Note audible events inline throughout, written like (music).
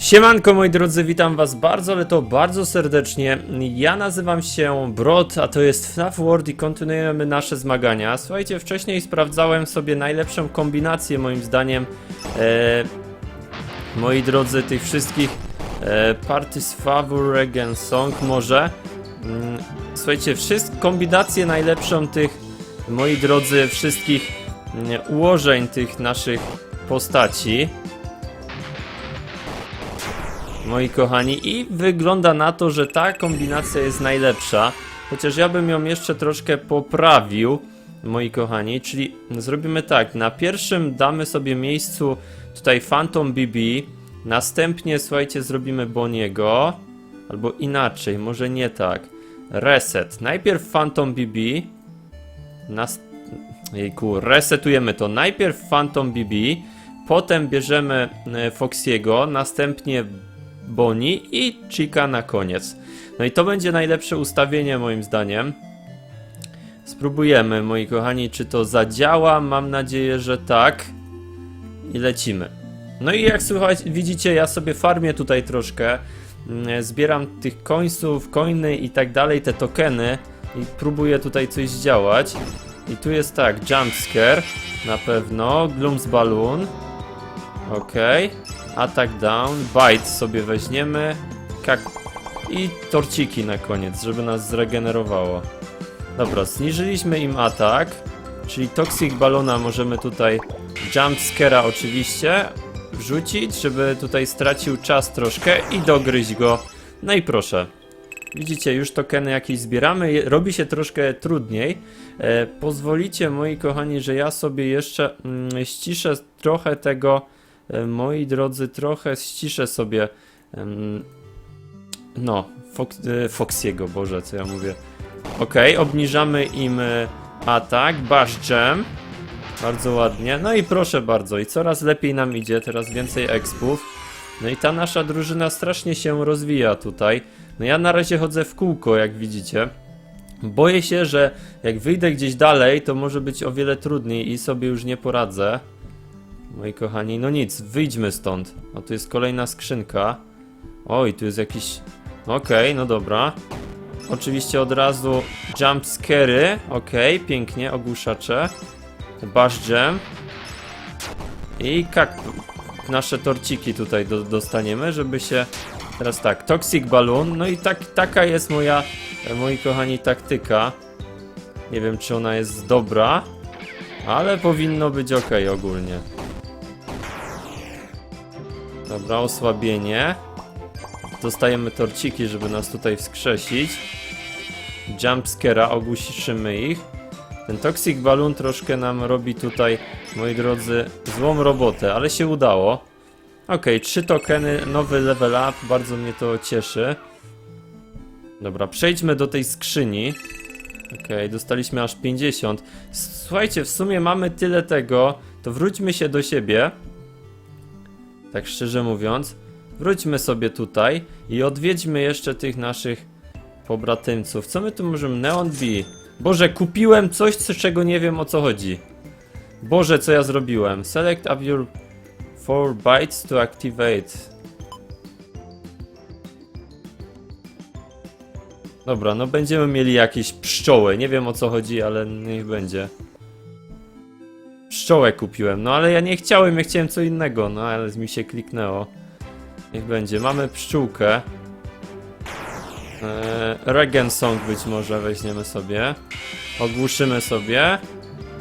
Siemanko moi drodzy, witam was bardzo, ale to bardzo serdecznie. Ja nazywam się Brod, a to jest FNAF World i kontynuujemy nasze zmagania. Słuchajcie, wcześniej sprawdzałem sobie najlepszą kombinację moim zdaniem, e, moi drodzy, tych wszystkich e, Parties Favor Regen Song może. Mm, Słuchajcie, wszystkie kombinacje najlepszą tych, moi drodzy, wszystkich mm, ułożeń tych naszych postaci moi kochani, i wygląda na to, że ta kombinacja jest najlepsza, chociaż ja bym ją jeszcze troszkę poprawił, moi kochani, czyli zrobimy tak, na pierwszym damy sobie miejscu tutaj Phantom BB, następnie, słuchajcie, zrobimy Boniego, albo inaczej, może nie tak, Reset, najpierw Phantom BB, nas... Jejku, resetujemy to, najpierw Phantom BB, potem bierzemy e, Foxiego, następnie Boni i Chica na koniec. No i to będzie najlepsze ustawienie moim zdaniem. Spróbujemy, moi kochani, czy to zadziała. Mam nadzieję, że tak. I lecimy. No i jak słuchać, widzicie, ja sobie farmię tutaj troszkę. Mm, Zbieram tych końców, coiny i tak dalej, te tokeny. I próbuję tutaj coś działać. I tu jest tak, jumpscare na pewno, Gloom's Balloon. Okej. Attack down, bite sobie weźmiemy. Kak... I torciki na koniec, żeby nas zregenerowało. Dobra, zniżyliśmy im atak. Czyli Toxic Balona możemy tutaj Jumpscare'a oczywiście wrzucić, żeby tutaj stracił czas troszkę i dogryźć go. No i proszę. Widzicie, już tokeny jakieś zbieramy, robi się troszkę trudniej. E, pozwolicie, moi kochani, że ja sobie jeszcze mm, ściszę trochę tego, moi drodzy, trochę ściszę sobie, no, Fox, e, Foxiego, Boże, co ja mówię. Okej, obniżamy im e, atak, bash jam, bardzo ładnie, no i proszę bardzo, i coraz lepiej nam idzie, teraz więcej expów. No i ta nasza drużyna strasznie się rozwija tutaj. No ja na razie chodzę w kółko, jak widzicie. Boję się, że jak wyjdę gdzieś dalej, to może być o wiele trudniej i sobie już nie poradzę. Moi kochani, no nic, wyjdźmy stąd. O, tu jest kolejna skrzynka. Oj, tu jest jakiś... Okej, no dobra. Oczywiście od razu jump scary. Okej, pięknie, ogłuszacze. Bash jam. I kak... Nasze torciki tutaj do, dostaniemy, żeby się... Teraz tak, Toxic Balloon. No i tak, taka jest moja, moi kochani, taktyka. Nie wiem, czy ona jest dobra, ale powinno być ok ogólnie. Dobra, osłabienie. Dostajemy torciki, żeby nas tutaj wskrzesić. Jumpscare'a, ogłuszymy ich. Ten Toxic Balloon troszkę nam robi tutaj, moi drodzy, złą robotę, ale się udało. Okej, trzy tokeny, nowy level up, bardzo mnie to cieszy. Dobra, przejdźmy do tej skrzyni. Okej, dostaliśmy aż 50. Słuchajcie, w sumie mamy tyle tego, to wróćmy się do siebie. Tak szczerze mówiąc. Wróćmy sobie tutaj i odwiedźmy jeszcze tych naszych pobratymców. Co my tu możemy? Neon B. Boże, kupiłem coś, z czego nie wiem o co chodzi. Boże, co ja zrobiłem? Select up your 4 bytes to activate. Dobra, no będziemy mieli jakieś pszczoły. Nie wiem o co chodzi, ale niech będzie. Pszczołę kupiłem, no ale ja nie chciałem, ja chciałem co innego, no ale mi się kliknęło. Niech będzie. Mamy pszczółkę. Eee, Regen Song być może weźmiemy sobie. Ogłuszymy sobie.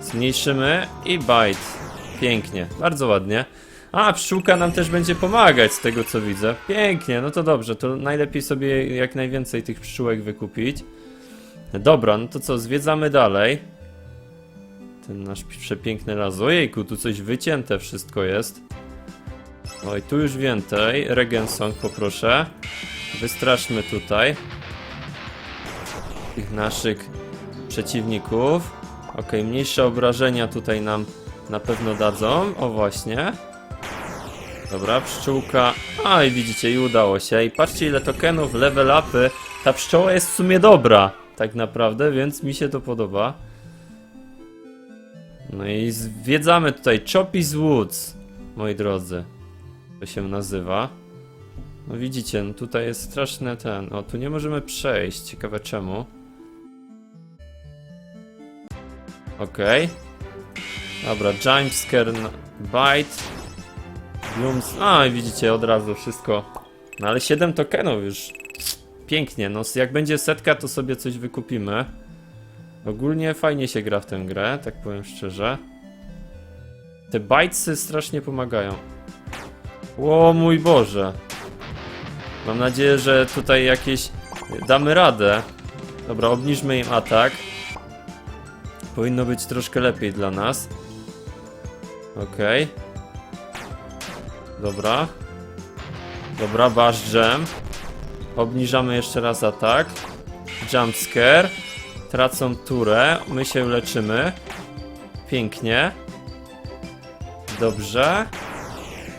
Zmniejszymy i bite. Pięknie, bardzo ładnie. A, pszczółka nam też będzie pomagać z tego co widzę. Pięknie, no to dobrze, to najlepiej sobie jak najwięcej tych pszczółek wykupić. Dobra, no to co, zwiedzamy dalej. Ten nasz przepiękny las. Ojejku, tu coś wycięte wszystko jest. Oj, tu już więcej. Regen Song poproszę. Wystraszmy tutaj tych naszych przeciwników. Ok, mniejsze obrażenia tutaj nam na pewno dadzą. O właśnie. Dobra, pszczółka. A i widzicie, i udało się. I patrzcie ile tokenów, level upy. Ta pszczoła jest w sumie dobra, tak naprawdę, więc mi się to podoba. No i zwiedzamy tutaj Choppy's Woods, moi drodzy. To się nazywa. No widzicie, no tutaj jest straszny ten. O, tu nie możemy przejść. Ciekawe czemu. Okej. Dobra, jumpscare, bite. Blooms. A, widzicie, od razu wszystko. No ale 7 tokenów już. Pięknie, no jak będzie setka, to sobie coś wykupimy. Ogólnie fajnie się gra w tę grę, tak powiem szczerze. Te bitesy strasznie pomagają. O mój Boże. Mam nadzieję, że tutaj jakieś damy radę. Dobra, obniżmy im atak. Powinno być troszkę lepiej dla nas. Okej. Dobra. Dobra, bash jam. Obniżamy jeszcze raz atak. Jumpscare. Tracą turę. My się leczymy. Pięknie. Dobrze.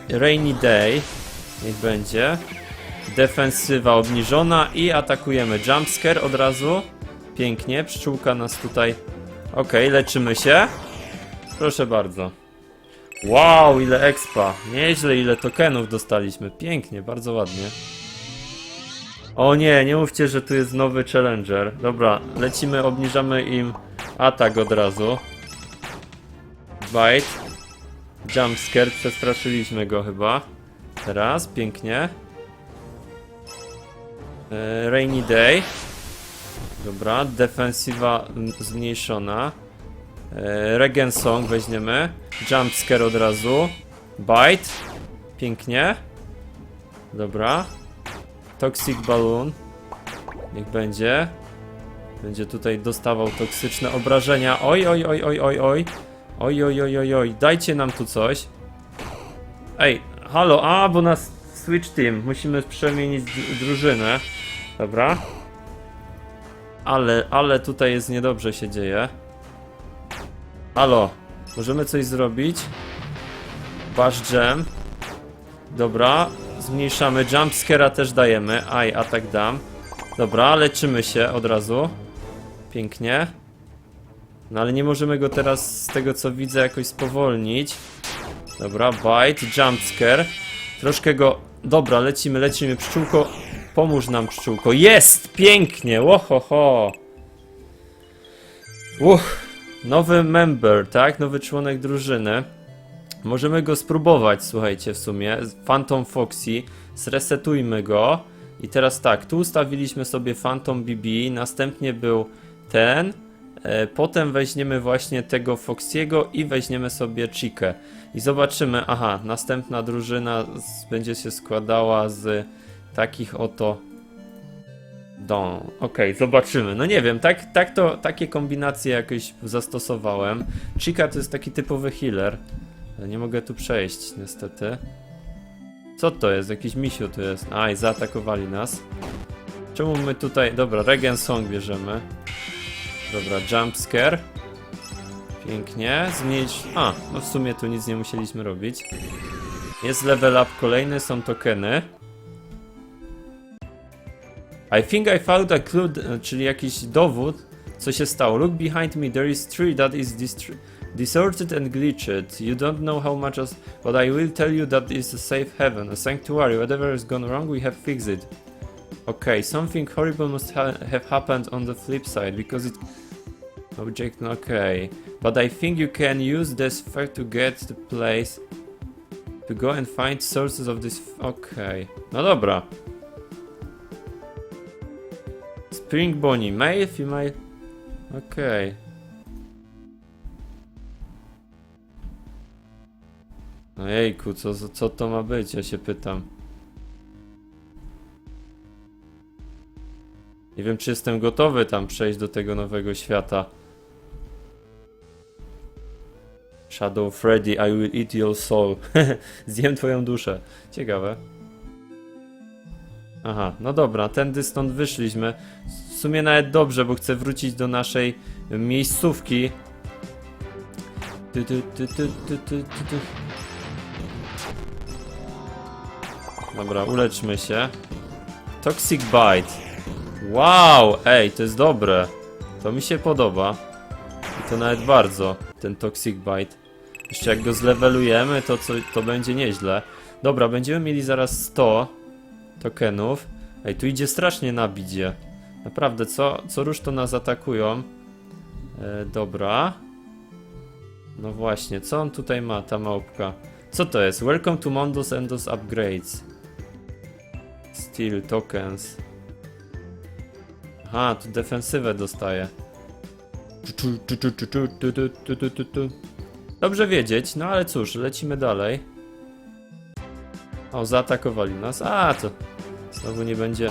Rainy Day. Niech będzie. Defensywa obniżona i atakujemy. Jumpscare od razu. Pięknie. Pszczółka nas tutaj. Okej, leczymy się. Proszę bardzo. Wow, ile expa. Nieźle, ile tokenów dostaliśmy. Pięknie, bardzo ładnie. O nie, nie mówcie, że tu jest nowy challenger. Dobra, lecimy, obniżamy im atak od razu. Bite. Jumpscare, przestraszyliśmy go chyba. Teraz, pięknie. E, Rainy Day. Dobra, defensywa zmniejszona. E, Regen Song weźmiemy. Jumpscare od razu. Bite. Pięknie. Dobra. Toxic Balloon. Niech będzie. Będzie tutaj dostawał toksyczne obrażenia. Oj, oj, oj, oj, oj, oj. Oj, oj, oj, oj, oj. Dajcie nam tu coś. Ej, halo, a, bo nas Switch Team. Musimy przemienić drużynę. Dobra. Ale, ale tutaj jest niedobrze się dzieje. Halo, możemy coś zrobić? Bash Jam. Dobra, zmniejszamy. Jumpscare'a też dajemy. Aj, atak dam. Dobra, leczymy się od razu. Pięknie. No ale nie możemy go teraz, z tego co widzę, jakoś spowolnić. Dobra, bite, jumpscare. Troszkę go... Dobra, lecimy, lecimy. Pszczółko, pomóż nam pszczółko. Jest! Pięknie! Łohoho! Uch, nowy member, tak? Nowy członek drużyny. Możemy go spróbować, słuchajcie, w sumie. Phantom Foxy. Zresetujmy go. I teraz tak, tu ustawiliśmy sobie Phantom BB, następnie był ten. E, potem weźmiemy właśnie tego Foxiego i weźmiemy sobie Chikę. I zobaczymy, aha, następna drużyna będzie się składała z takich oto Don. Okej, zobaczymy. No nie wiem, tak, tak to, takie kombinacje jakoś zastosowałem. Chica to jest taki typowy healer. Nie mogę tu przejść, niestety. Co to jest? Jakiś misiu tu jest. Aj, zaatakowali nas. Czemu my tutaj... Dobra, Regen Song bierzemy. Dobra, Jumpscare. Pięknie. Zmniejsz... A, no w sumie tu nic nie musieliśmy robić. Jest level up kolejny, są tokeny. I think I found a clue, czyli jakiś dowód, co się stało. Look behind me, there is tree that is distr- distorted and glitched. You don't know how much, as, but I will tell you that it's a safe haven, a sanctuary. Whatever has gone wrong, we have fixed it. Okay, something horrible must ha have happened on the flip side because it object. Okay, but I think you can use this fact to get the place to go and find sources of this. Okay, no dobra. Spring Bonnie, male, female. Okej. Ojejku, co, co to ma być? Ja się pytam. Nie wiem, czy jestem gotowy tam przejść do tego nowego świata. Shadow Freddy, I will eat your soul. (laughs) Zjem twoją duszę. Ciekawe. Aha, no dobra, tędy stąd wyszliśmy. W sumie nawet dobrze, bo chcę wrócić do naszej miejscówki. Ty, ty, ty, ty, ty, ty, ty, Dobra, uleczmy się. Toxic Bite. Wow, ej, to jest dobre. To mi się podoba. I to nawet bardzo, ten Toxic Bite. Jeszcze jak go zlewelujemy, to, co, to będzie nieźle. Dobra, będziemy mieli zaraz 100. tokenów. Ej, tu idzie strasznie nabić je. Naprawdę, co, co rusz to nas atakują. E, dobra. No właśnie, co on tutaj ma, ta małpka? Co to jest? Welcome to Mondos Endos Upgrades. Steel tokens. Aha, tu defensywę dostaje. Dobrze wiedzieć, no ale cóż, lecimy dalej. O, zaatakowali nas. A, to znowu nie będzie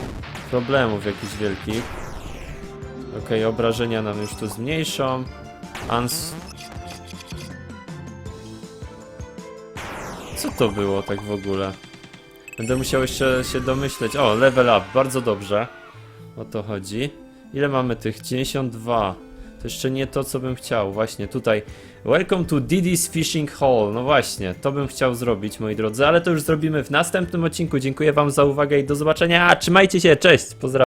problemów jakichś wielkich. Okej, okay, obrażenia nam już tu zmniejszą. Ans... Co to było tak w ogóle? Będę musiał jeszcze się domyśleć. O, level up, bardzo dobrze. O to chodzi. Ile mamy tych? 92. To jeszcze nie to, co bym chciał. Właśnie tutaj. Welcome to Didi's Fishing Hall. No właśnie, to bym chciał zrobić, moi drodzy, ale to już zrobimy w następnym odcinku. Dziękuję Wam za uwagę i do zobaczenia. Trzymajcie się, cześć, pozdrawiam.